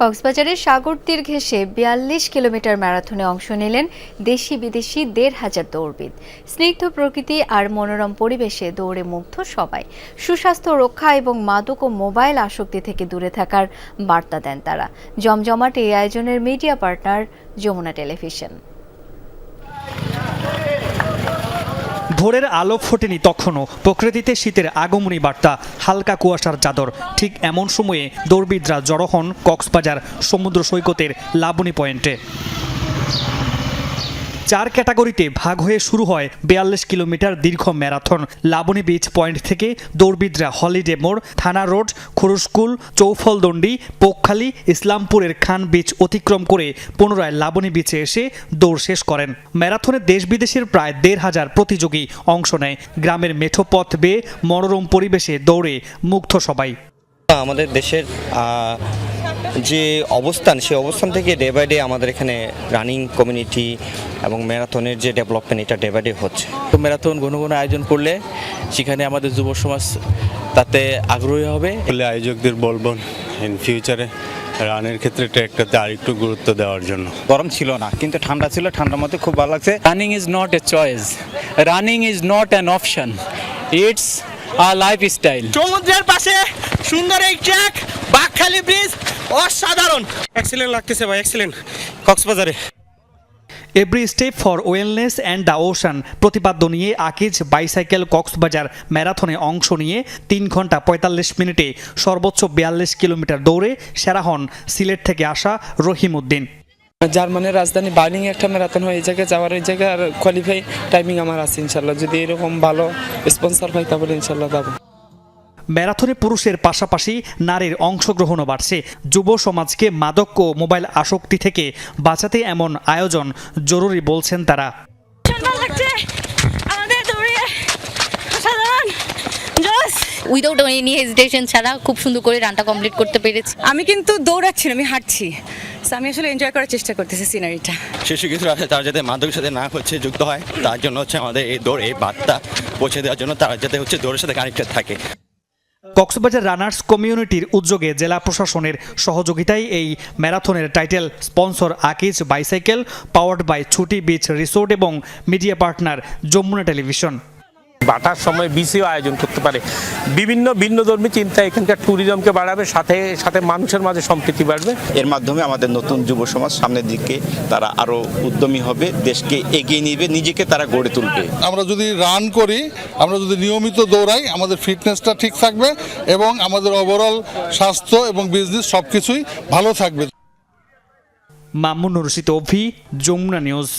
কক্সবাজারের সাগর তীর ঘেঁষে বিয়াল্লিশ কিলোমিটার ম্যারাথনে অংশ নিলেন দেশি বিদেশি দেড় হাজার দৌড়বিদ। স্নিগ্ধ প্রকৃতি আর মনোরম পরিবেশে দৌড়ে মুগ্ধ সবাই। সুস্বাস্থ্য, রক্ষা এবং মাদক ও মোবাইল আসক্তি থেকে দূরে থাকার বার্তা দেন তারা। জমজমাট এই আয়োজনের মিডিয়া পার্টনার যমুনা টেলিভিশন। ভোরের আলো ফোটেনি তখনও। প্রকৃতিতে শীতের আগমনী বার্তা, হালকা কুয়াশার চাদর। ঠিক এমন সময়ে দৌড়বিদরা জড়ো হন কক্সবাজার সমুদ্র সৈকতের লাবণী পয়েন্টে। চার ক্যাটাগরিতে ভাগ হয়ে শুরু হয় বিয়াল্লিশ কিলোমিটার দীর্ঘ ম্যারাথন। লাবণী বিচ পয়েন্ট থেকে দৌড়বিদরা হলিডে মোড়, থানা রোড খুরুস্কুল চৌফলদণ্ডি, পোকখালী, ইসলামপুরের খান বিচ অতিক্রম করে পুনরায় লাবণী বিচে এসে দৌড় শেষ করেন। ম্যারাথনে দেশ বিদেশের প্রায় দেড় হাজার প্রতিযোগী অংশ নেয়। গ্রামের মেঠো পথ বেয়ে মনোরম পরিবেশে দৌড়ে মুগ্ধ সবাই। আমাদের দেশের যে অবস্থান সেই অবস্থান থেকে ডে বাই ডে আমাদের এখানে রানিং কমিউনিটি এবং ম্যারাথনের যে ডেভেলপমেন্ট এটা ডে বাই ডে হচ্ছে। তো ম্যারাথন ঘন ঘন আয়োজন করলে সেখানে আমাদের যুব সমাজ তাতে আগ্রহী হবে। বলে আয়োজকদের বলব ইন ফিউচারে রানের ক্ষেত্রে ট্র্যাকটাতে আরেকটু গুরুত্ব দেওয়ার জন্য। গরম ছিল না কিন্তু ঠান্ডা ছিল ঠান্ডার মধ্যে খুব ভালো লাগছে। Running is not not choice running is not not an it's It's lifestyle সমুদ্রের পাশে সুন্দর এই ট্র্যাক বাঘখালি ব্রিজ অসাধারণ। এক্সিলেন্ট লাগতেছে ভাই এক্সিলেন্ট কক্সবাজারে। Every step for wellness and the ocean প্রতিপাদ্য নিয়ে আকিজ বাইসাইকেল কক্সবাজার ম্যারাথনে অংশ নিয়ে তিন ঘণ্টা পঁয়তাল্লিশ মিনিটে সর্বোচ্চ বিয়াল্লিশ কিলোমিটার দৌড়ে সেরা হন সিলেট থেকে আসা রহিম উদ্দিন জার্মানের রাজধানী বার্লিং একটা ম্যারাথন হয়, এই জায়গায় যাওয়ার, এই জায়গায় আর কোয়ালিফাই টাইমিং আমার আছে, ইনশাল্লাহ। যদি এরকম ভালো স্পন্সর পাই তাহলে ইনশাল্লাহ যাব। ম্যারাথনে পুরুষের পাশাপাশি নারীর অংশগ্রহণও বাড়ছে। যুব সমাজকে মাদক ও মোবাইল আসক্তি থেকে বাঁচাতে এমন আয়োজন জরুরি বলছেন তারা। আমাদের দৌড়ে সাধারণ উইদাউট এনি হেজিটেশন ছাড়া খুব সুন্দর করে রানটা কমপ্লিট করতে পেরেছি। আমি কিন্তু দৌড়াচ্ছি না, আমি হাঁটছি। আমি আসলে এনজয় করার চেষ্টা করতেছি সিনারিটা শিশু কিশোর আছে তারা যাতে মাদকের সাথে না হচ্ছে যুক্ত হয় তার জন্য হচ্ছে আমাদের এই দৌড় এই বার্তা পৌঁছে দেওয়ার জন্য তারা যাতে হচ্ছে দৌড়ের সাথে কানেক্টেড থাকে। কক্সবাজার রানার্স কমিউনিটির উদ্যোগে জেলা প্রশাসনের সহযোগিতায় এই ম্যারাথনের title sponsor Akij bicycle, powered by Chhuti beach resort এবং মিডিয়া পার্টনার যমুনা টেলিভিশন। বাটার সময় বিসিও আয়োজন করতে পারে। বিভিন্ন ভিন্নধর্মী চিন্তা এখানকার ট্যুরিজমকে বাড়াবে সাথে সাথে মানুষের মাঝে সম্প্রীতি বাড়বে। এর মাধ্যমে আমাদের নতুন যুব সমাজ সামনের দিকে তারা আরও উদ্যমী হবে দেশকে এগিয়ে নিবে নিজেকে তারা গড়ে তুলবে। আমরা যদি রান করি আমরা যদি নিয়মিত দৌড়াই আমাদের ফিটনেসটা ঠিক থাকবে এবং আমাদের ওভারঅল স্বাস্থ্য এবং বিজনেস সব কিছুই ভালো থাকবে। মামুন রশিদ অভি যমুনা নিউজ